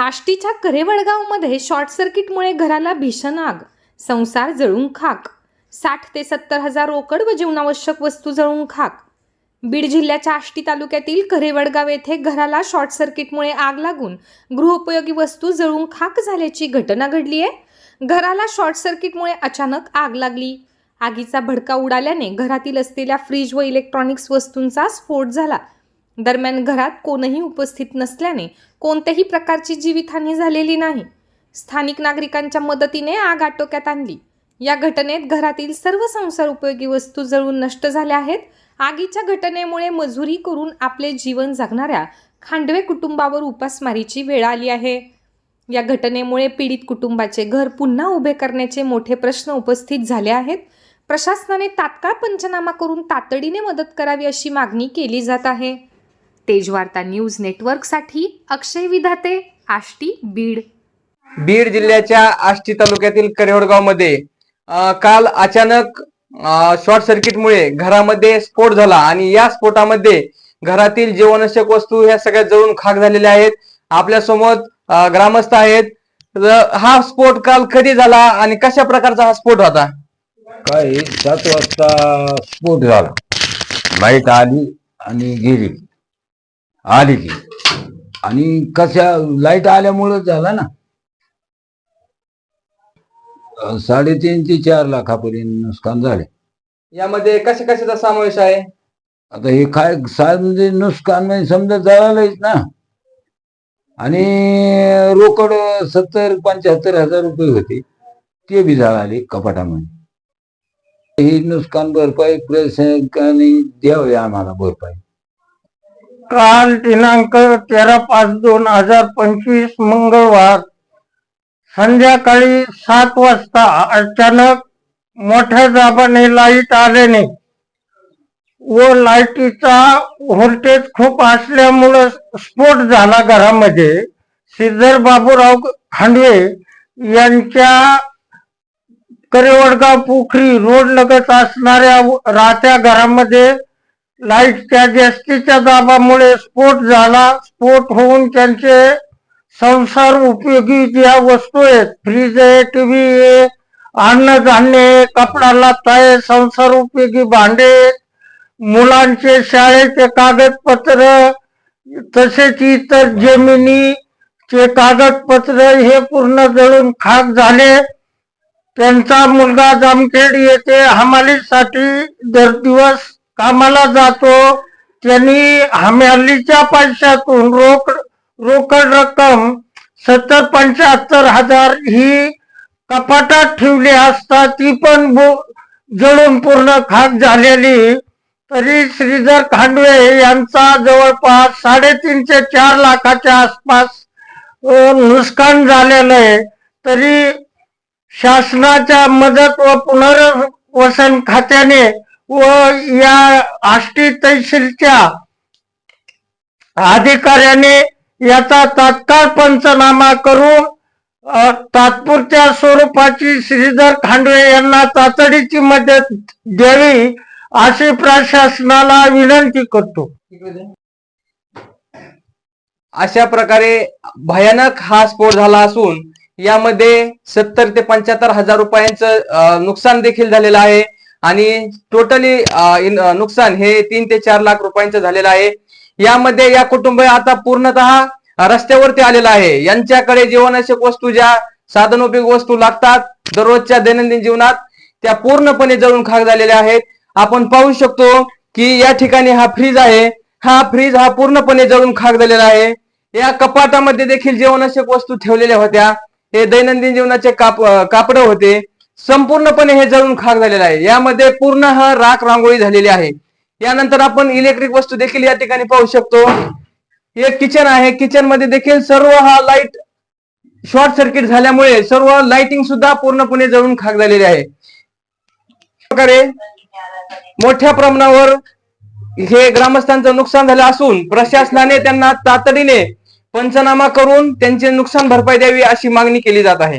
आष्टीच्या करेवडगावमध्ये short सर्किटमुळे घराला भीषण आग संसार जळून खाक. साठ ते सत्तर हजार रोकड व जीवनावश्यक वस्तू जळून खाक. बीड जिल्ह्याच्या आष्टी तालुक्यातील करेवडगाव येथे घराला शॉर्ट सर्किटमुळे आग लागून गृहोपयोगी वस्तू जळून खाक झाल्याची घटना घडली आहे घराला शॉर्ट सर्किटमुळे अचानक आग लागली. आगीचा भडका उडाल्याने घरातील असलेल्या फ्रीज व इलेक्ट्रॉनिक्स वस्तूंचा स्फोट झाला. दरम्यान घरात कोणही उपस्थित नसल्याने कोणत्याही प्रकारची जीवितहानी झालेली नाही. स्थानिक नागरिकांच्या मदतीने आग आटोक्यात आणली. या घटनेत घरातील सर्व संसार उपयोगी वस्तू जळून नष्ट झाल्या आहेत. आगीच्या घटनेमुळे मजुरी करून आपले जीवन जगणाऱ्या खांडवे कुटुंबावर उपासमारीची वेळ आली आहे. या घटनेमुळे पीडित कुटुंबाचे घर पुन्हा उभे करण्याचे मोठे प्रश्न उपस्थित झाले आहेत. प्रशासनाने तात्काळ पंचनामा करून तातडीने मदत करावी अशी मागणी केली जात आहे. तेजवार्ता न्यूज नेटवर्कसाठी अक्षय विधाते आष्टी बीड. बीड जिल्ह्याच्या आष्टी तालुक्यातील करेवडगावमध्ये अं, काल अचानक शॉर्ट सर्किटमुळे घरामध्ये स्फोट झाला आणि या स्फोटामध्ये घरातील जीवनावश्यक वस्तू ह्या सगळ्या जळून खाक झालेल्या आहेत. आपल्यासमोर ग्रामस्थ आहेत. तर हा स्फोट काल कधी झाला आणि कशा प्रकारचा हा स्फोट होता? काय सात वाजता स्फोट झाला. लाइट आली आणि गेली. आली ती आणि कशा लाइट आल्यामुळं झाला ना. साडेतीन ते चार लाखापर्यंत नुकसान झाले. यामध्ये कशा कशाचा समावेश आहे? आता हे काय म्हणजे नुकसान म्हणजे समजा जळालंच ना. आणि रोकड सत्तर पंच्याहत्तर हजार रुपये होते. ते बी जळाले कपाटामध्ये. ही नुकसान भरपाई प्रशासनाने द्यावी आम्हाला भरपाई. काल दिनांक तेरा पाच दोन हजार पंचवीस मंगळवार संध्याकाळी सात वाजता अचानक मोठ्या दाबाने लाइट आल्याने व लाईटीचा व्होल्टेज खूप असल्यामुळं स्फोट झाला घरामध्ये. श्रीधर बाबूराव खांडवे यांच्या करेवडगाव पोखरी रोड लगत असणाऱ्या राहत्या घरामध्ये लाईटच्या जास्तीच्या दाबामुळे स्फोट झाला. स्फोट होऊन त्यांचे संसार उपयोगी ज्या वस्तू आहेत फ्रीज आहे टीव्ही आहे अन्नधान्य कपडा लत्ता आहे संसार उपयोगी भांडे मुलांचे शाळेचे कागदपत्र तसेच इतर जमिनीचे कागदपत्र हे पूर्ण जळून खाक झाले. त्यांचा मुलगा जामखेड येथे हमालीसाठी दर दिवस कामाला जातो त्यांनी हम्यालीच्या पैशातून रोक रोकड रक्कम सत्तर पंच्याहत्तर हजार ही कपाटात ठेवली असता ती पण बो- जळून पूर्ण खाक झालेली. तरी श्रीधर खांडवे यांचा जवळपास साडेतीन ते चार लाखाच्या आसपास नुकसान झालेलं आहे. तरी शासनाच्या मदत व पुनर्वसन खात्याने व या आष्टी तहसीलच्या अधिकाऱ्याने याचा तात्काळ पंचनामा करून तात्पुरत्या स्वरूपाची श्रीधर खांडवे यांना तातडीची मदत द्यावी अशी प्रशासनाला विनंती करतो. अशा प्रकारे भयानक हा स्फोट झाला असून यामध्ये सत्तर ते पंच्याहत्तर हजार रुपयांचं नुकसान देखील झालेलं आहे. आणि टोटली नुकसान हे तीन ते चार लाख रुपयांचं झालेलं आहे. यामध्ये या कुटुंब आता पूर्णतः रस्त्यावरती आलेलं आहे. यांच्याकडे जीवनावश्यक वस्तू ज्या साधनोपयोग वस्तू लागतात दररोजच्या दैनंदिन जीवनात त्या पूर्णपणे जळून खाक झालेल्या आहेत. आपण पाहू शकतो की या ठिकाणी हा फ्रीज आहे. हा फ्रीज हा पूर्णपणे जळून खाक झालेला आहे. या कपाटामध्ये देखील जीवनावश्यक वस्तू ठेवलेल्या होत्या. हे दैनंदिन जीवनाचे काप कापड होते. संपूर्णपणे हे जळून खाक झालेलं आहे. यामध्ये पूर्ण हा राख रांगोळी झालेली आहे. यानंतर आपण इलेक्ट्रिक वस्तू देखील या ठिकाणी पाहू शकतो. एक किचन आहे. किचनमध्ये देखील सर्व हा लाइट शॉर्ट सर्किट झाल्यामुळे सर्व लाइटिंग सुद्धा पूर्णपणे जळून खाक झालेली आहे. प्रकारे मोठ्या प्रमाणावर हे ग्रामस्थांचं नुकसान झालं असून प्रशासनाने त्यांना तातडीने पंचनामा करून त्यांचे नुकसान भरपाई द्यावी अशी मागणी केली जात आहे.